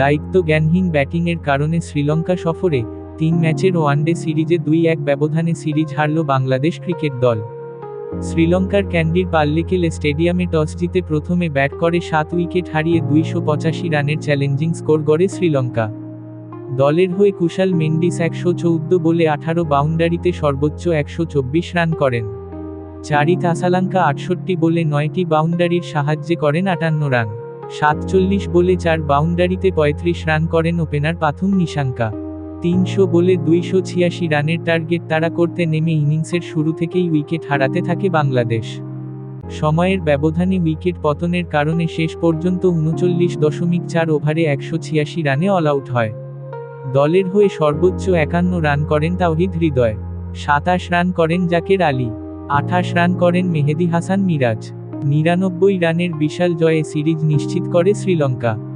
দায়িত্ব জ্ঞানহীন ব্যাটিংয়ের কারণে শ্রীলঙ্কা সফরে তিন ম্যাচের ওয়ানডে সিরিজে দুই এক ব্যবধানে সিরিজ হারল বাংলাদেশ ক্রিকেট দল। শ্রীলঙ্কার ক্যান্ডির পাল্লিকেলে স্টেডিয়ামে টস জিতে প্রথমে ব্যাট করে সাত উইকেট হারিয়ে দুইশো পঁচাশি রানের চ্যালেঞ্জিং স্কোর গড়ে শ্রীলঙ্কা। দলের হয়ে কুশাল মেন্ডিস একশো চৌদ্দ বলে আঠারো বাউন্ডারিতে সর্বোচ্চ একশো চব্বিশ রান করেন। চারিত আসালাঙ্কা আটষট্টি বলে নয়টি বাউন্ডারির সাহায্যে করেন আটান্ন রান। সাতচল্লিশ বলে চার, বাউন্ডারিতে পঁয়ত্রিশ রান করেন ওপেনার পাথুম নিশাঙ্কা। তিনশো বলে দুইশো ছিয়াশি রানের টার্গেট তাড়া করতে নেমে ইনিংসের শুরু থেকেই উইকেট হারাতে থাকে বাংলাদেশ। সময়ের ব্যবধানে উইকেট পতনের কারণে শেষ পর্যন্ত উনচল্লিশ দশমিক চার ওভারে একশো ছিয়াশি রানে অল আউট হয়। দলের হয়ে সর্বোচ্চ একান্ন রান করেন তাওহিদ হৃদয়। সাতাশ রান করেন জাকের আলী। আঠাশ রান করেন মেহেদি হাসান মিরাজ। নিরানব্বই রানের বিশাল জয়ে সিরিজ নিশ্চিত করে শ্রীলঙ্কা।